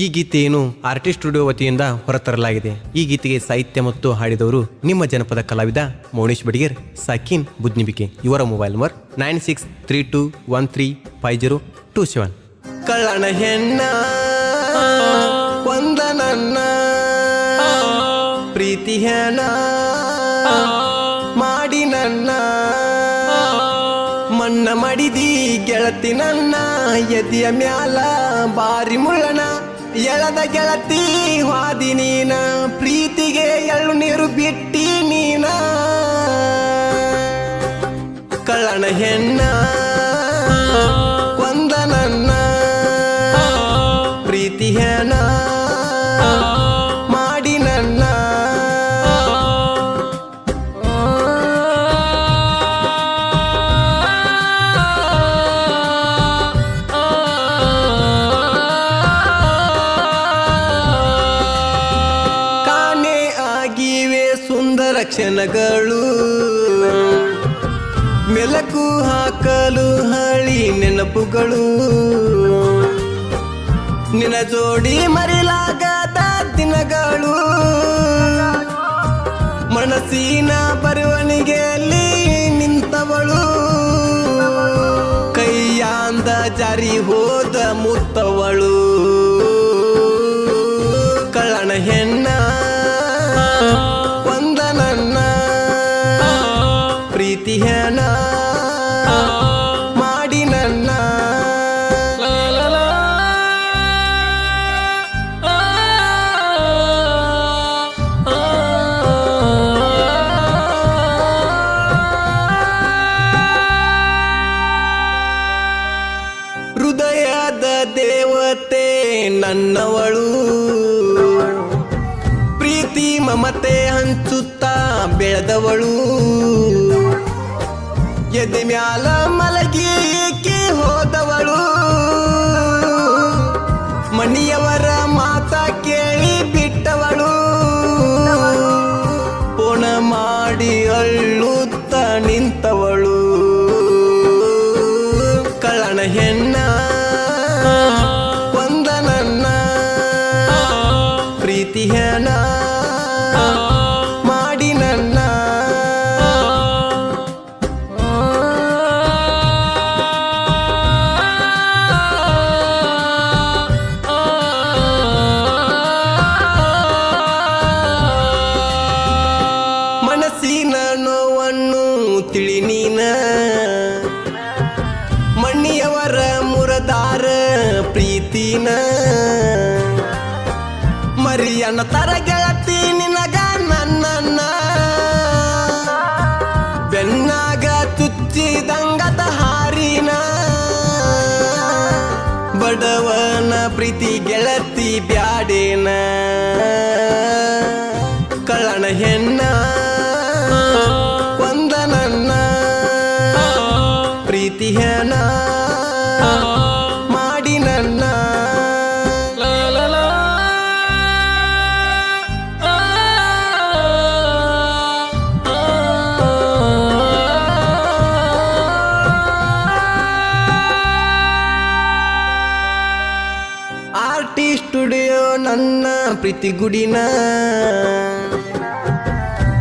ಈ ಗೀತೆಯನ್ನು artist studio ವತಿಯಿಂದ ಹೊರತರಲಾಗಿದೆ. ಈ ಗೀತೆಗೆ ಸಾಹಿತ್ಯ ಮತ್ತು ಹಾಡಿದವರು ನಿಮ್ಮ ಜನಪದ ಕಲಾವಿದ ಮೌನೇಶ್ ಬಡಿಗೇರ್, ಸಾಕಿನ್ ಬುದ್ನಿಬಿಕೆ. ಇವರ mobile number nine six three two one three five zero two seven. ಕಳ್ಳನ ಹೆಣ್ಣ ಒಂದ ನನ್ನ ಪ್ರೀತಿ ಹೆಣ, ಮಾಡಿ ನನ್ನ ಮಣ್ಣ ಮಡಿದಿ ಗೆಳತಿ ನನ್ನ, ಎದಿಯ ಮ್ಯಾಲ ಬಾರಿ ಮುಳ್ಳನ ಎಳದ ಗೆಳತಿ ಹಾದಿ ನೀನ ಪ್ರೀತಿಗೆ ಎಳ್ಳು ನೀರು ಬಿಟ್ಟಿ ನೀನ. ಕಳ್ಳನ ಹೆಣ್ಣ. ಕ್ಷಣಗಳು. ಮೆಲಕು ಹಾಕಲು ಹಳಿ ನೆನಪುಗಳು. ನಿನ ಜೋಡಿ ಮರಿಲಾಗದ ದಿನಗಳು. ಮನಸ್ಸಿನ ಬರವಣಿಗೆಯಲ್ಲಿ ನಿಂತವಳು. ಕೈಯಾಂದ ಜಾರಿ ಹೋದ ಮುತ್ತವಳು. ಮಮತೆ ಹಂಚುತ್ತಾ ಬೆಳೆದವಳು. ಎದೆ ಮ್ಯಾಲ ಮಲಗಿ ಏಕೆ ಹೋದವಳು. ಮಣಿಯವರ ಮಾತ ಕೇಳಿ ಬಿಟ್ಟವಳು. ಪೋಣ ಮಾಡಿ ಅಳ್ಳುತ್ತ ನಿಂತವಳು. ಕಳ್ಳನ ಹೆಣ್ಣ ಒಂದ ಪ್ರೀತಿ ಹೆಣ ತಿಳಿ ನೀನ. ಮಣ್ಣಿಯವರ ಮುರದಾರ ಪ್ರೀತಿನ. ಮರಿಯನ ತರ ಗೆಳತಿ ನಿನಗ ನನ್ನ ಬೆನ್ನಾಗ ಚುಚ್ಚಿದಂಗದ ಹಾರಿನ. ಬಡವನ ಪ್ರೀತಿ ಗೆಳತಿ ಬ್ಯಾಡೇನ. ಕಳ್ಳನ ಹೆಣ್ಣ. ನನ್ನ ಪ್ರೀತಿ ಗುಡಿನ.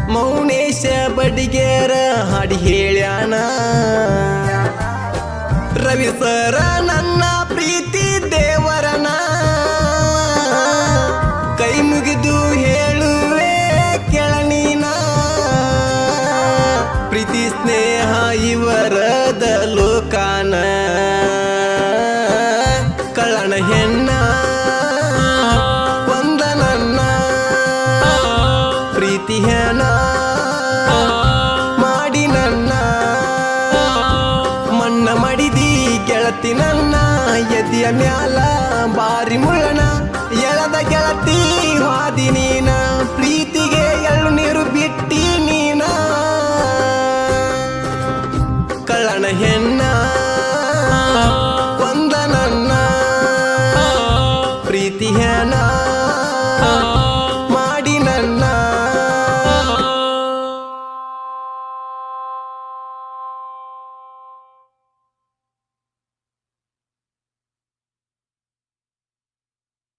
ಮೌನೇಶ ಬಡಿಗೇರ ಹಾಡಿ ಹೇಳ್ಯಾನ. ರವಿ ಸರ ನನ್ನ ಪ್ರೀತಿ ದೇವರನ. ಕೈ ಮುಗಿದು ಹೇಳುವೆ ಕೆಳನೀನ. ಪ್ರೀತಿ, ಸ್ನೇಹ ಇವರದ ಲೋಕಾನ. ಕಳ್ಳನ ಹೆಣ್ಣ. ಗೆಳತಿ ನನ್ನ ಎದಿಯ ಮ್ಯಾಲ ಬಾರಿ ಮುಳ್ಳನ ಎಳದ ಗೆಳತಿ ಹಾದಿ ನೀನ